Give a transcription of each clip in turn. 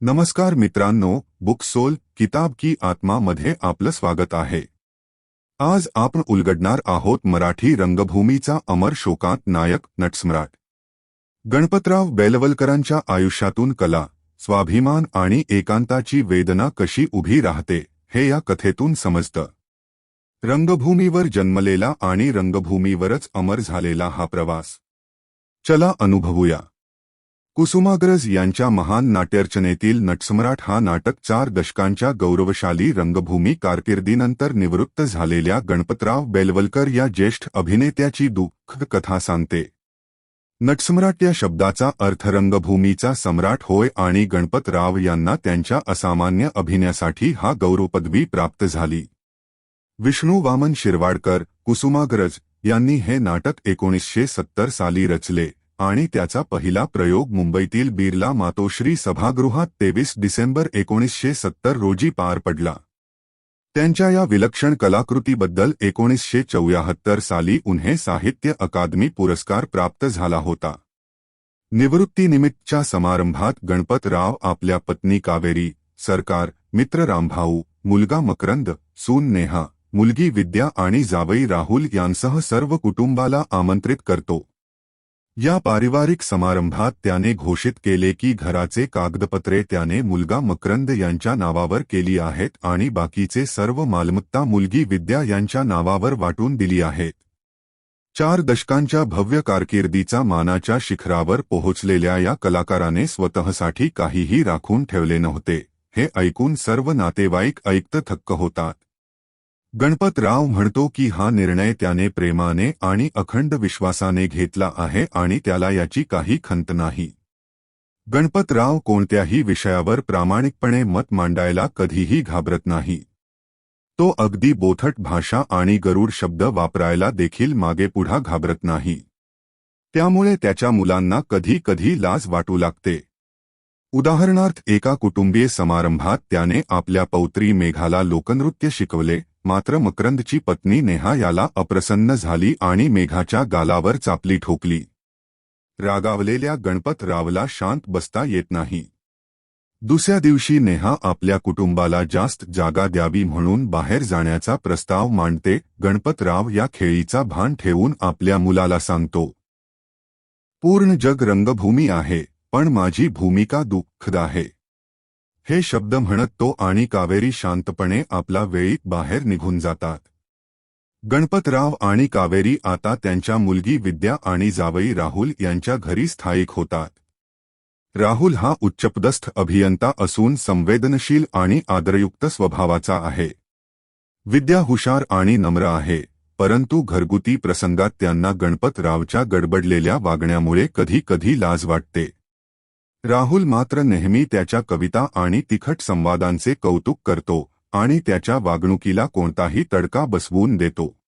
नमस्कार मित्रांनो book soul किताब की आत्मा मध्ये आपलं स्वागत आहे. आज आपण उलगडणार आहोत मराठी रंगभूमीचा अमर शोकांत नायक नटसम्राट. गणपतराव बेलवलकरांच्या आयुष्यातून कला स्वाभिमान आणि एकांताची वेदना कशी उभी राहते हे या कथेतून समजतं. रंगभूमीवर जन्मलेला आणि रंगभूमीवरच अमर झालेला हा प्रवास. चला अनुभवूया. कुसुमाग्रज यांच्या महान नाट्यरचनेतील नटसम्राट हा नाटक चार दशकांच्या गौरवशाली रंगभूमी कारकिर्दीनंतर निवृत्त झालेल्या गणपतराव बेलवलकर या ज्येष्ठ अभिनेत्याची दुःख कथा सांगते. नटसम्राट या शब्दाचा अर्थ रंगभूमीचा सम्राट होय आणि गणपतराव यांना त्यांच्या असामान्य अभिनयासाठी हा गौरवपदवी प्राप्त झाली. विष्णू वामन शिरवाडकर कुसुमाग्रज यांनी हे नाटक एकोणीसशे सत्तर साली रचले. आणि त्याचा पहिला प्रयोग मुंबईतील बिर्ला मातोश्री सभागृहात तेवीस डिसेंबर एकोणीसशे सत्तर रोजी पार पडला. त्यांच्या या विलक्षण कलाकृतीबद्दल एकोणीसशे चौऱ्याहत्तर साली उन्हे साहित्य अकादमी पुरस्कार प्राप्त झाला होता. निवृत्तीनिमित्तच्या समारंभात गणपतराव आपल्या पत्नी कावेरी सरकार मित्र रामभाऊ मुलगा मकरंद सून नेहा मुलगी विद्या आणि जावई राहुल यांसह सर्व कुटुंबाला आमंत्रित करतो. या पारिवारिक समारंभात त्याने घोषित केले की घराचे कागदपत्रे त्याने मुलगा मकरंद यांच्या नावावर केली आहेत आणि बाकीचे सर्व मालमत्ता मुलगी विद्या यांच्या नावावर वाटून दिली आहेत. चार दशकांच्या भव्य कारकिर्दीचा मानाच्या शिखरावर पोहोचलेल्या या कलाकाराने स्वतःसाठी काहीही राखून ठेवले नव्हते हे ऐकून सर्व नातेवाईक ऐकत थक्क होतात. गणपतराव म्हणतो की हा निर्णय त्याने प्रेमाने आणि अखंड विश्वासाने घेतला आहे आणि त्याला याची काही खंत नाही. गणपतराव कोणत्याही विषयावर प्रामाणिकपणे मत मांडायला कधीही घाबरत नाही. तो अगदी बोथट भाषा आणि गरुड शब्द वापरायला देखील मागेपुढा घाबरत नाही. त्यामुळे त्याच्या मुलांना कधी कधी लाज वाटू लागते. उदाहरणार्थ एका कुटुंबीय समारंभात त्याने आपल्या पौत्री मेघाला लोकनृत्य शिकवले मात्र मकरंदची पत्नी नेहा याला अप्रसन्न झाली आणि मेघाच्या गालावर चापली ठोकली. रागावलेल्या गणपतरावला शांत बसता येत नाही. दुसऱ्या दिवशी नेहा आपल्या कुटुंबाला जास्त जागा द्यावी म्हणून बाहेर जाण्याचा प्रस्ताव मांडते गणपतराव या खेळीचा भान ठेवून आपल्या मुलाला सांगतो. पूर्ण जग रंगभूमी आहे पण माझी भूमिका दुःखद आहे. हे शब्द म्हणत तो आणि कावेरी शांतपणे आपला वेळीत बाहेर निघून जातात. गणपतराव आणि कावेरी आता त्यांच्या मुलगी विद्या आणि जावई राहुल यांच्या घरी स्थायिक होतात. राहुल हा उच्चपदस्थ अभियंता असून संवेदनशील आणि आदरयुक्त स्वभावाचा आहे. विद्या हुशार आणि नम्र आहे परंतु घरगुती प्रसंगात त्यांना गणपतरावच्या गडबडलेल्या वागण्यामुळे कधी कधी लाज वाटते. राहुल मात्र नेहमी त्याच्या कविता आणि तिखट संवादांचे कौतुक करतो आणि त्याच्या वागणुकीला कोणताही तडका बसवून देतो.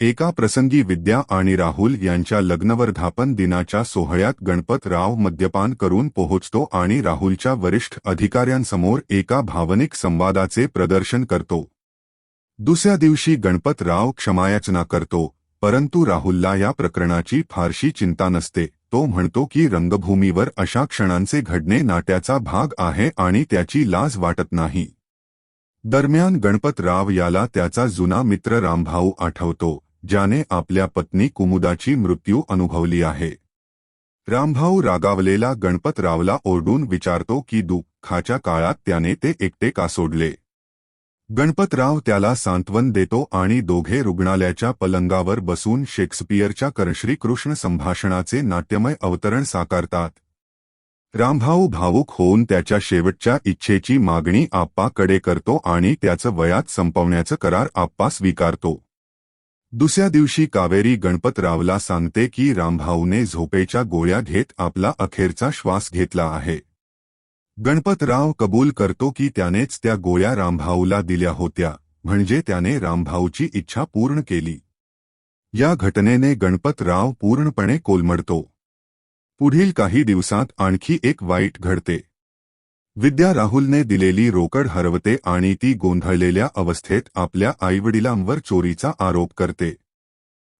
एका प्रसंगी विद्या आणि राहुल यांच्या लग्नवर्धापन दिनाच्या सोहळ्यात गणपतराव मद्यपान करून पोहोचतो आणि राहुलच्या वरिष्ठ अधिकाऱ्यांसमोर एका भावनिक संवादाचे प्रदर्शन करतो. दुसऱ्या दिवशी गणपतराव क्षमायाचना करतो परंतु राहुलला या प्रकरणाची फारशी चिंता नसते. तो म्हणतो की रंगभूमीवर अशा क्षणांचे घडणे नाट्याचा भाग आहे आणि त्याची लाज वाटत नाही. दरम्यान गणपतराव याला त्याचा जुना मित्र रामभाऊ आठवतो ज्याने आपल्या पत्नी कुमुदाची मृत्यू अनुभवली आहे. रामभाऊ रागावलेला गणपतरावला ओरडून विचारतो की दुःखाच्या काळात त्याने ते एकटे का सोडले? गणपतराव त्याला सांत्वन देतो आणि दोघे रुग्णालयाच्या पलंगावर बसून शेक्सपियरच्या कर्श्रीकृष्ण संभाषणाचे नाट्यमय अवतरण साकारतात. रामभाऊ भावूक होऊन त्याच्या शेवटच्या इच्छेची मागणी आप्पाकडे करतो आणि त्याचं वयात संपवण्याचं करार आप्पा स्वीकारतो. दुसऱ्या दिवशी कावेरी गणपतरावला सांगते की रामभाऊने झोपेच्या गोळ्या घेत आपला अखेरचा श्वास घेतला आहे. गणपतराव कबूल करतो की त्यानेच त्या गोळ्या रामभाऊला दिल्या होत्या म्हणजे त्याने रामभाऊची इच्छा पूर्ण केली. या घटनेने गणपतराव पूर्णपणे कोलमडतो. पुढील काही दिवसात आणखी एक वाईट घडते. विद्या राहुलने दिलेली रोकड हरवते आणि ती गोंधळलेल्या अवस्थेत आपल्या आईवडिलांवर चोरीचा आरोप करते.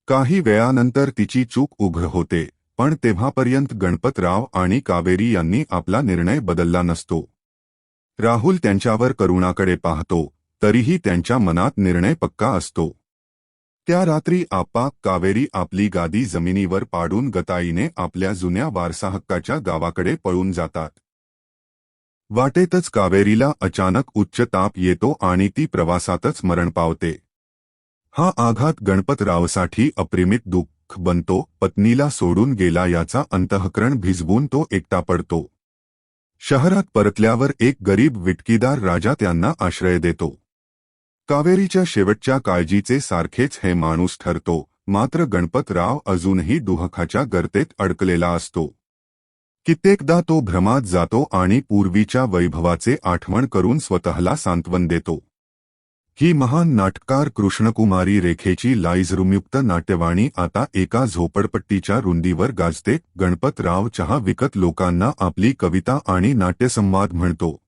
काही वेळानंतर तिची चूक उघड होते. पण तेव्हापर्यंत गणपतराव आणि कावेरी यांनी आपला निर्णय बदलला नसतो. राहुल त्यांच्यावर करुणाकडे पाहतो तरीही त्यांच्या मनात निर्णय पक्का असतो. त्या रात्री आपा कावेरी आपली गादी जमिनीवर पाडून गताईने आपल्या जुन्या वारसाहक्काच्या गावाकडे पळून जातात. वाटेतच कावेरीला अचानक उच्च ताप येतो आणि ती प्रवासातच मरण पावते. हा आघात गणपतरावसाठी अप्रिमित दुःख बनतो पत्नीला सोडून गेला याचा अंतःकरण भिजवून तो एकटा पडतो. शहरात परतल्यावर एक गरीब विटकीदार राजा त्यांना आश्रय देतो. कावेरीच्या शेवटच्या काळजीचे सारखेच हे माणूस ठरतो मात्र गणपतराव अजूनही दुहखाच्या गर्तेत अडकलेला असतो. कित्येकदा तो भ्रमात जातो आणि पूर्वीच्या वैभवाचे आठवण करून स्वतःला सांत्वन देतो. ही महान नाटकार कृष्णकुमारी रेखेची लाईजरुमयुक्त नाट्यवाणी आता एका झोपडपट्टीच्या रुंदीवर गाजते. गणपतराव चहा विकत लोकांना आपली कविता आणि नाट्यसंवाद म्हणतो.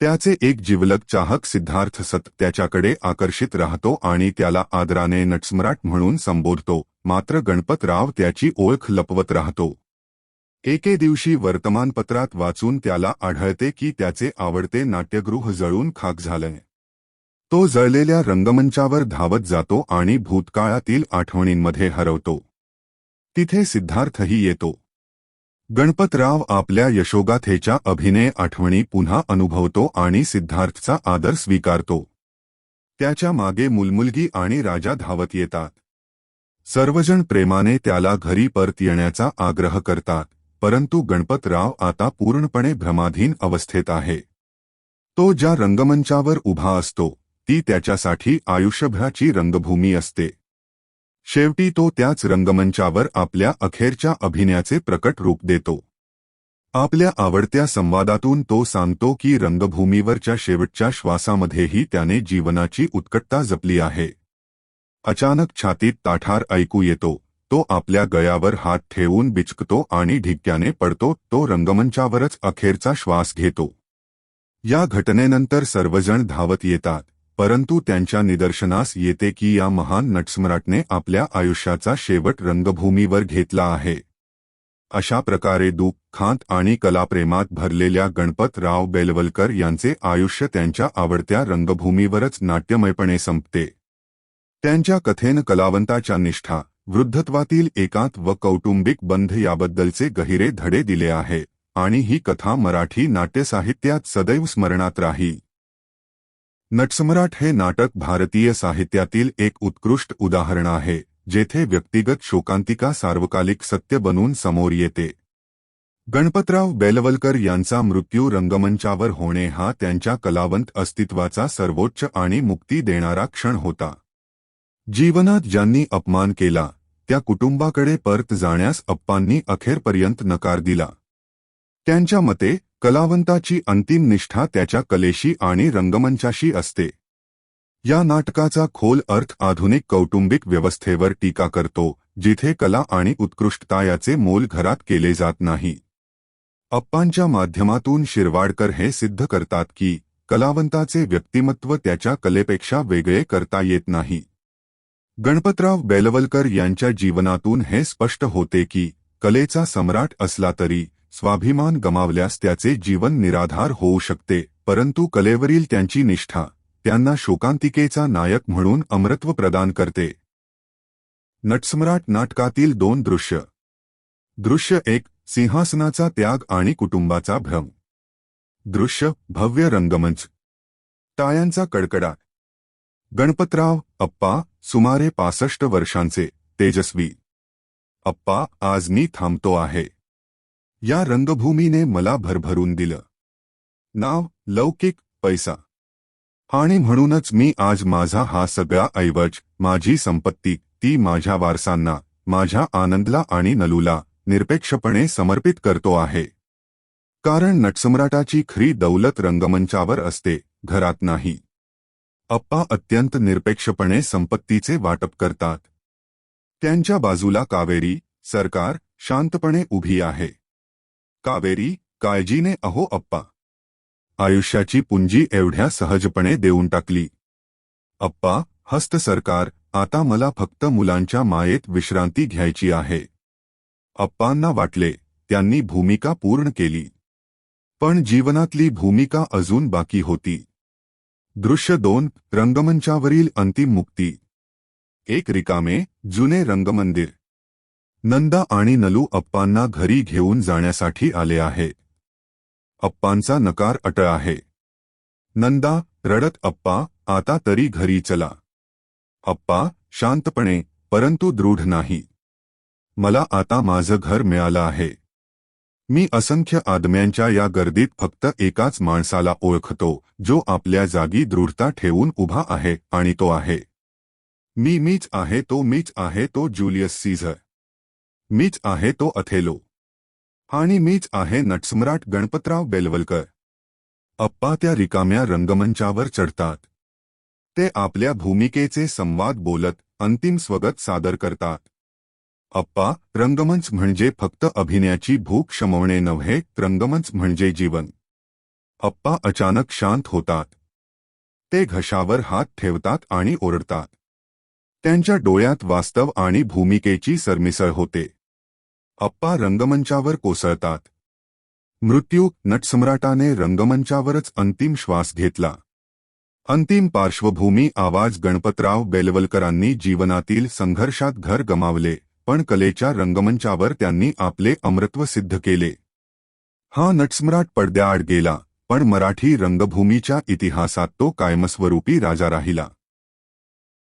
त्याचे एक जिवलग चाहक सिद्धार्थ सत त्याच्याकडे आकर्षित राहतो आणि त्याला आदराने नटस्मराट म्हणून संबोधतो. मात्र गणपतराव त्याची ओळख लपवत राहतो. एके दिवशी वर्तमानपत्रात वाचून त्याला आढळते की त्याचे आवडते नाट्यगृह जळून खाक झालंय. तो जळलेल्या रंगमंचावर धावत जातो आणि भूतकाळातील आठवणींमध्ये हरवतो. तिथे सिद्धार्थही येतो. गणपतराव आपल्या यशोगाथेच्या अभिनय आठवणी पुन्हा अनुभवतो आणि सिद्धार्थचा आदर स्वीकारतो. त्याच्यामागे मुलमुलगी आणि राजा धावत येतात. सर्वजण प्रेमाने त्याला घरी परत येण्याचा आग्रह करतात परंतु गणपतराव आता पूर्णपणे भ्रमाधीन अवस्थेत आहे. तो ज्या रंगमंचावर उभा असतो ती त्याच्यासाठी आयुष्यभराची रंगभूमी असते. शेवटी तो त्याच रंगमंचावर आपल्या अखेरच्या अभिनयाचे प्रकट रूप देतो. आपल्या आवडत्या संवादातून तो सांगतो की रंगभूमीवरच्या शेवटच्या श्वासामध्येही त्याने जीवनाची उत्कटता जपली आहे. अचानक छातीत ताठार ऐकू येतो तो आपल्या गळ्यावर हात ठेवून बिचकतो आणि ढिक्क्याने पडतो तो रंगमंचावरच अखेरचा श्वास घेतो. या घटनेनंतर सर्वजण धावत येतात. परंतु त्यांच्या निदर्शनास येते की या महान नटसम्राटने आपल्या आयुष्याचा शेवट रंगभूमीवर घेतला आहे. अशा प्रकारे दुःखांत आणि कलाप्रेमात भरलेल्या गणपतराव बेलवलकर यांचे आयुष्य त्यांच्या आवडत्या रंगभूमीवरच नाट्यमयपणे संपते. त्यांच्या कथेन कलावंताच्या निष्ठा वृद्धत्वातील एकांत व कौटुंबिक बंध याबद्दलचे गहिरे धडे दिले आहे आणि ही कथा मराठी नाट्यसाहित्यात सदैव स्मरणात राही नटसम्राट हे नाटक भारतीय साहित्यातील एक उत्कृष्ट उदाहरण आहे जेथे व्यक्तिगत शोकांतिका सार्वकालिक सत्य बनून समोर येते. गणपतराव बेलवलकर यांचा मृत्यू रंगमंचावर होणे हा त्यांच्या कलावंत अस्तित्वाचा सर्वोच्च आणि मुक्ती देणारा क्षण होता. जीवनात ज्यांनी अपमान केला त्या कुटुंबाकडे परत जाण्यास अप्पांनी अखेरपर्यंत नकार दिला. त्यांच्या मते कलावंताची अंतिम निष्ठा त्याच्या कलेशी आणि रंगमंचाशी असते. या नाटकाचा खोल अर्थ आधुनिक कौटुंबिक व्यवस्थेवर टीका करतो जिथे कला आणि उत्कृष्टता याचे मोल घरात केले जात नाही. अप्पांच्या माध्यमातून शिरवाडकर हे सिद्ध करतात की कलावंताचे व्यक्तिमत्व त्याच्या कलेपेक्षा वेगळे करता येत नाही. गणपतराव बेलवलकर यांच्या जीवनातून हे स्पष्ट होते की कलेचा सम्राट असला तरी स्वाभिमान गमावल्यास त्याचे जीवन निराधार होऊ शकते परंतु कलेवरील त्यांची निष्ठा त्यांना शोकांतिकेचा नायक म्हणून अमरत्व प्रदान करते. नटसम्राट नाटकातील दोन दृश्य. दृश्य एक सिंहासनाचा त्याग आणि कुटुंबाचा भ्रम. दृश्य भव्य रंगमंच. टाळ्यांचा कडकडाट गणपतराव अप्पा सुमारे पासष्ट वर्षांचे तेजस्वी. अप्पा आज मी थांबतो आहे. या रंगभूमीने मला भरभरून दिलं. नाव लौकिक पैसा. आणि म्हणूनच मी आज माझा हा सगळा ऐवज माझी संपत्ती ती माझ्या वारसांना माझ्या आनंदला आणि नलूला निरपेक्षपणे समर्पित करतो आहे. कारण नटसम्राटाची खरी दौलत रंगमंचावर असते घरात नाही. अप्पा अत्यंत निरपेक्षपणे संपत्तीचे वाटप करतात. त्यांच्या बाजूला कावेरी सरकार शांतपणे उभी आहे. कावेरी काळजीने अहो अप्पा. आयुष्याची पुंजी एवढ्या सहजपणे देऊन टाकली. अप्पा हस्त सरकार आता मला फक्त मुलांच्या मायेत विश्रांती घ्यायची आहे. अप्पांना वाटले त्यांनी भूमिका पूर्ण केली. पण जीवनातली भूमिका अजून बाकी होती. दृश्य दोन रंगमंचावरील अंतिम मुक्ती. एक रिकामे जुने रंगमंदिर. नंदा आणि नलू अप्पांना घरी घेऊन जाण्यासाठी आले आहे. अप्पांचा नकार अटळ आहे. नंदा रडत अप्पा आता तरी घरी चला. अप्पा शांतपणे परंतु दृढ नाही. मला आता माझं घर मिळालं आहे. मी असंख्य आदम्यांच्या या गर्दीत फक्त एकाच माणसाला ओळखतो जो आपल्या जागी दृढता ठेवून उभा आहे आणि तो आहे. मी मीच आहे तो मीच आहे तो ज्युलियस सीझर. मीच आहे तो अथेलो. आणि मीच आहे नटसम्राट गणपतराव बेलवलकर. अप्पा त्या रिकाम्या रंगमंचावर चढतात. ते आपल्या भूमिकेचे संवाद बोलत अंतिम स्वगत सादर करतात. अप्पा रंगमंच म्हणजे फक्त अभिनयाची भूक शमवणे नव्हे रंगमंच म्हणजे जीवन. अप्पा अचानक शांत होतात. ते घशावर हात ठेवतात आणि ओरडतात. त्यांच्या डोळ्यात वास्तव आणि भूमिकेची सरमिसळ होते. अप्पा रंगमंचावर कोसळतात. मृत्यू नटसम्राटाने रंगमंचावरच अंतिम श्वास घेतला. अंतिम पार्श्वभूमी आवाज गणपतराव बेलवलकरांनी जीवनातील संघर्षात घर गमावले पण कलेच्या रंगमंचावर त्यांनी आपले अमृत्व सिद्ध केले. हा नटसम्राट पडद्याआड गेला पण मराठी रंगभूमीच्या इतिहासात तो कायमस्वरूपी राजा राहिला.